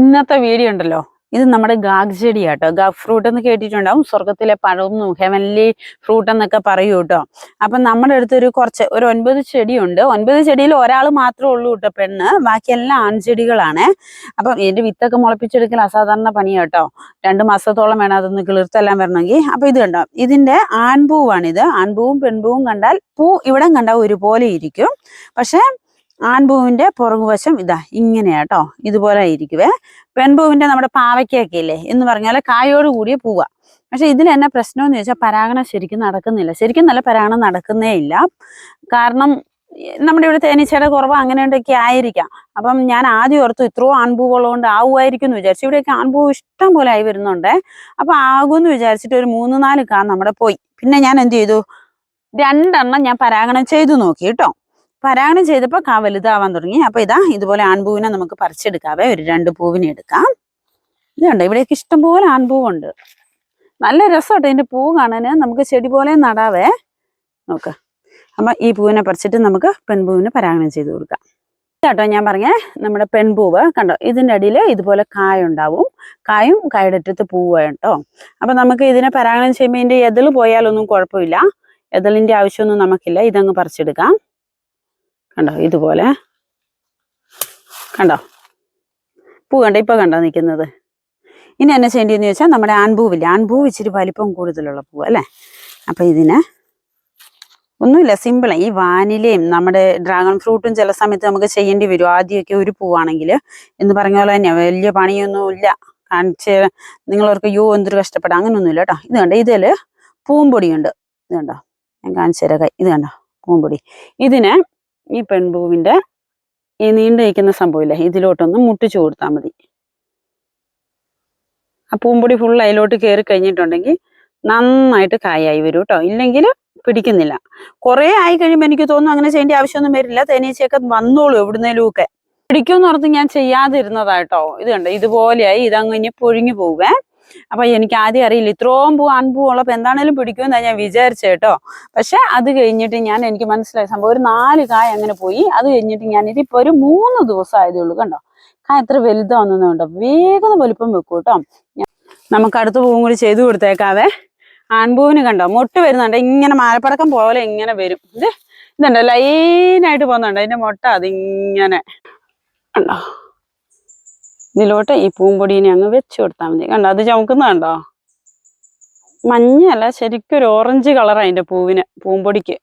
ഇന്നത്തെ വീഡിയോ ഉണ്ടല്ലോ. ഇത് നമ്മുടെ ഗാഗ് ചെടിയാട്ടോ ഗാഗ് ഫ്രൂട്ട് എന്ന് കേട്ടിട്ടുണ്ടാവും. സ്വർഗത്തിലെ പഴവും ഹെവൻലി ഫ്രൂട്ട് എന്നൊക്കെ പറയൂ കേട്ടോ അപ്പൊ നമ്മുടെ അടുത്ത് ഒരു കുറച്ച് ഒരു ഒൻപത് ചെടിയുണ്ട്. ഒൻപത് ചെടിയിൽ ഒരാൾ മാത്രമേ ഉള്ളൂ കേട്ടോ പെണ്ണ്. ബാക്കിയെല്ലാം ആൺചെടികളാണ്. അപ്പം ഇതിന്റെ വിത്തൊക്കെ മുളപ്പിച്ചെടുക്കൽ അസാധാരണ പണി കേട്ടോ രണ്ട് മാസത്തോളം വേണം അതൊന്ന് കിളിർത്തെല്ലാം വരണമെങ്കിൽ. അപ്പൊ ഇത് കണ്ടോ? ഇതിന്റെ ആൺപൂവാണിത്. ആൺപൂവും പെൺപൂവും കണ്ടാൽ പൂ ഇവിടെ കണ്ടാൽ ഒരുപോലെ ഇരിക്കും. പക്ഷെ ആൺപൂവിന്റെ പുറകുവശം ഇതാ ഇങ്ങനെയാട്ടോ. ഇതുപോലെ ഇരിക്കുവേ പെൺപൂവിന്റെ നമ്മുടെ പാവയ്ക്കൊക്കെ ഇല്ലേ? എന്ന് പറഞ്ഞാൽ കായോട് കൂടിയ പൂവ. പക്ഷെ ഇതിൽ എന്നാ പ്രശ്നം എന്ന് ചോദിച്ചാൽ പരാഗണം ശരിക്കും നടക്കുന്നില്ല. ശരിക്കും നല്ല പരാഗണം നടക്കുന്നേ ഇല്ല. കാരണം നമ്മുടെ ഇവിടെ തേനീച്ചയുടെ കുറവ് അങ്ങനെയൊക്കെ ആയിരിക്കാം. അപ്പം ഞാൻ ആദ്യം ഓർത്തു ഇത്രയും ആൺപൂവുള്ളതുകൊണ്ട് ആവുമായിരിക്കും എന്ന് വിചാരിച്ചു. ഇവിടെയൊക്കെ ആൺപൂവ് ഇഷ്ടം പോലെ ആയി വരുന്നുണ്ട്. അപ്പം ആകുമെന്ന് വിചാരിച്ചിട്ട് ഒരു മൂന്ന് നാല് കാ നമ്മുടെ പോയി. പിന്നെ ഞാൻ എന്ത് ചെയ്തു? രണ്ടെണ്ണം ഞാൻ പരാഗണം ചെയ്തു നോക്കി കേട്ടോ. പരാഗണം ചെയ്തപ്പോൾ കാ വലുതാവാൻ തുടങ്ങി. അപ്പൊ ഇതാ ഇതുപോലെ ആൺപൂവിനെ നമുക്ക് പറിച്ചെടുക്കാവേ. ഒരു രണ്ട് പൂവിനെ എടുക്കാം. ഇതുണ്ട് ഇവിടെയൊക്കെ ഇഷ്ടംപോലെ ആൺപൂവുണ്ട്. നല്ല രസമുണ്ട് ഇതിന്റെ പൂ കാണാന്. നമുക്ക് ചെടി പോലെ നടാവേ. നോക്ക്. അപ്പൊ ഈ പൂവിനെ പറിച്ചിട്ട് നമുക്ക് പെൺപൂവിന് പരാഗണം ചെയ്ത് കൊടുക്കാം. കേട്ടോ ഞാൻ പറഞ്ഞേ നമ്മുടെ പെൺപൂവ്. കണ്ടോ? ഇതിന്റെ അടിയിൽ ഇതുപോലെ കായ ഉണ്ടാവും. കായും കായുടെ അറ്റത്ത് പൂവ് കേട്ടോ അപ്പൊ നമുക്ക് ഇതിനെ പരാഗണം ചെയ്യുമ്പോൾ ഇതിന്റെ എതിൽ പോയാലൊന്നും കുഴപ്പമില്ല. എതിലിന്റെ ആവശ്യമൊന്നും നമുക്കില്ല. ഇതങ്ങ് പറിച്ചെടുക്കാം. കണ്ടോ? ഇതുപോലെ. കണ്ടോ? പൂ കണ്ടോ? ഇപ്പൊ കണ്ടോ നിൽക്കുന്നത് ഇനി എന്നെ ചെയ്യേണ്ടതെന്ന് ചോദിച്ചാൽ നമ്മുടെ ആൺപൂവില്ലേ? ആൺപൂവ് ഇച്ചിരി വലിപ്പം കൂടുതലുള്ള പൂവ് അല്ലേ? അപ്പൊ ഇതിന് ഒന്നുമില്ല സിമ്പിളാ. ഈ വാനിലയും നമ്മുടെ ഡ്രാഗൺ ഫ്രൂട്ടും ചില സമയത്ത് നമുക്ക് ചെയ്യേണ്ടി വരും. ആദ്യമൊക്കെ ഒരു പൂവാണെങ്കിൽ എന്ന് പറഞ്ഞ പോലെ തന്നെ വലിയ പണിയൊന്നും ഇല്ല. കാണിച്ച് നിങ്ങളവർക്ക് യോ എന്തൊരു കഷ്ടപ്പെടാം. അങ്ങനെയൊന്നുമില്ല കേട്ടോ. ഇത് കണ്ടോ? ഇതിൽ പൂമ്പൊടിയുണ്ട്. ഇത് കണ്ടോ? ഞാൻ കാണിച്ചു തരാം. ഇത് കണ്ടോ? പൂമ്പൊടി. ഇതിന് ഈ പെൺപൂവിന്റെ ഈ നീണ്ടു നിൽക്കുന്ന സംഭവമില്ലേ? ഇതിലോട്ടൊന്ന് മുട്ടിച്ചു കൊടുത്താൽ മതി. ആ പൂമ്പൊടി ഫുൾ അതിലോട്ട് കയറി കഴിഞ്ഞിട്ടുണ്ടെങ്കിൽ നന്നായിട്ട് കായായി വരും കേട്ടോ. ഇല്ലെങ്കിൽ പിടിക്കുന്നില്ല. കുറേ ആയി കഴിയുമ്പോൾ എനിക്ക് തോന്നുന്നു അങ്ങനെ ചെയ്യേണ്ട ആവശ്യമൊന്നും വരില്ല. തേനീച്ചയൊക്കെ വന്നോളൂ എവിടുന്നേലും ഒക്കെ. പിടിക്കുമെന്ന് ഓർത്ത് ഞാൻ ചെയ്യാതിരുന്നതാട്ടോ ഇത് കണ്ടോ? ഇതുപോലെയായി ഇതങ്ങ് ഇനി പൊഴിഞ്ഞു പോവേ അപ്പൊ എനിക്ക് ആദ്യം അറിയില്ല. ഇത്രയും പൂ അൺപൂ ഉള്ളപ്പോ എന്താണേലും പിടിക്കുമെന്നാ ഞാൻ വിചാരിച്ചത് കേട്ടോ. പക്ഷെ അത് കഴിഞ്ഞിട്ട് ഞാൻ എനിക്ക് മനസ്സിലായി സംഭവം ഒരു നാല് കായ അങ്ങനെ പോയി. അത് കഴിഞ്ഞിട്ട് ഞാൻ ഇതിപ്പോ ഒരു മൂന്ന് ദിവസം ആയതേ ഉള്ളൂ കണ്ടോ? കായ എത്ര വലുതാവുന്നുണ്ടോ വേഗം വലുപ്പം വെക്കും കേട്ടോ. നമുക്ക് അടുത്ത പൂവും കൂടി ചെയ്തു കൊടുത്തേക്കാവേ. ആൺപൂവിന് കണ്ടോ? മുട്ട വരുന്നുണ്ട്. ഇങ്ങനെ മാലപ്പടക്കം പോലെ ഇങ്ങനെ വരും. ഇത് ഇതുണ്ടോ? ലൈനായിട്ട് പോകുന്നുണ്ട്? അതിന്റെ മുട്ട അതിങ്ങനെ കണ്ടോ? ഇതിലോട്ട് ഈ പൂമ്പൊടീനെ അങ്ങ് വെച്ച് കൊടുത്താൽ മതി. കണ്ടോ? അത് ചുമക്കുന്നുണ്ടോ മഞ്ഞല്ല ശരിക്കും ഒരു ഓറഞ്ച് കളറാണ് അതിന്റെ പൂവിന് പൂമ്പൊടിക്ക്.